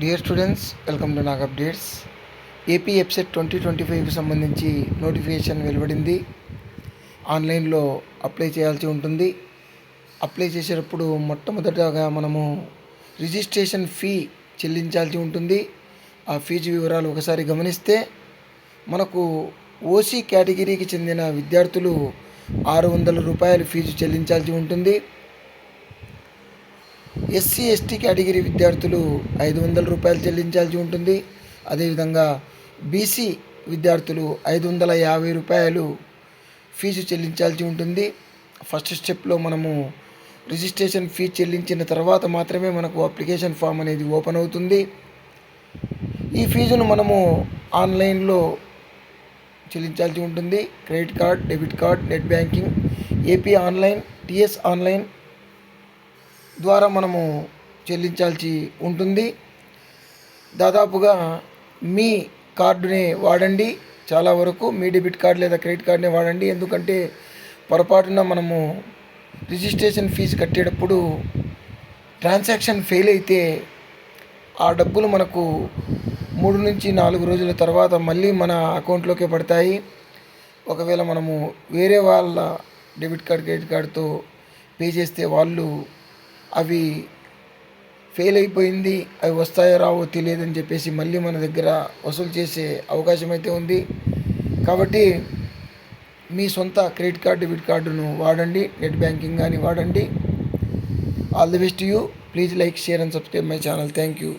Dear students welcome to Nag updates AP website twenty twenty ఫైవ్కి సంబంధించి notification వెలువడింది. ఆన్లైన్లో అప్లై చేయాల్సి ఉంటుంది. అప్లై చేసేటప్పుడు మొట్టమొదటగా మనము రిజిస్ట్రేషన్ ఫీ చెల్లించాల్సి ఉంటుంది. ఆ ఫీజు వివరాలు ఒకసారి గమనిస్తే మనకు ఓసీ కేటగిరీకి చెందిన విద్యార్థులు ఆరు వందల రూపాయలు ఫీజు చెల్లించాల్సి ఉంటుంది. ఎస్సీ ఎస్టీ కేటగిరీ విద్యార్థులు ఐదు వందల రూపాయలు చెల్లించాల్సి ఉంటుంది. అదేవిధంగా బీసీ విద్యార్థులు ఐదు వందల యాభై రూపాయలు ఫీజు చెల్లించాల్సి ఉంటుంది. ఫస్ట్ స్టెప్లో మనము రిజిస్ట్రేషన్ ఫీ చెల్లించిన తర్వాత మాత్రమే మనకు అప్లికేషన్ ఫామ్ అనేది ఓపెన్ అవుతుంది. ఈ ఫీజును మనము ఆన్లైన్లో చెల్లించాల్సి ఉంటుంది. Credit card debit card net banking AP online TS online ద్వారా మనము చెల్లించాల్సి ఉంటుంది. దాదాపుగా మీ కార్డునే వాడండి. చాలా వరకు మీ డెబిట్ కార్డ్ లేదా క్రెడిట్ కార్డునే వాడండి. ఎందుకంటే పొరపాటున మనము రిజిస్ట్రేషన్ ఫీజు కట్టేటప్పుడు ట్రాన్సాక్షన్ ఫెయిల్ అయితే ఆ డబ్బులు మనకు మూడు నుంచి నాలుగు రోజుల తర్వాత మళ్ళీ మన అకౌంట్లోకే పడతాయి. ఒకవేళ మనము వేరే వాళ్ళ డెబిట్ కార్డ్ క్రెడిట్ కార్డుతో పే చేస్తే వాళ్ళు అవి ఫెయిల్ అయిపోయింది అవి వస్తాయో రావో తెలియదని చెప్పేసి మళ్ళీ మన దగ్గర వసూలు చేసే అవకాశం అయితే ఉంది. కాబట్టి మీ సొంత క్రెడిట్ కార్డ్ డెబిట్ కార్డును వాడండి నెట్ బ్యాంకింగ్ కానీ వాడండి. All the best you. Please like share and subscribe my channel. Thank you.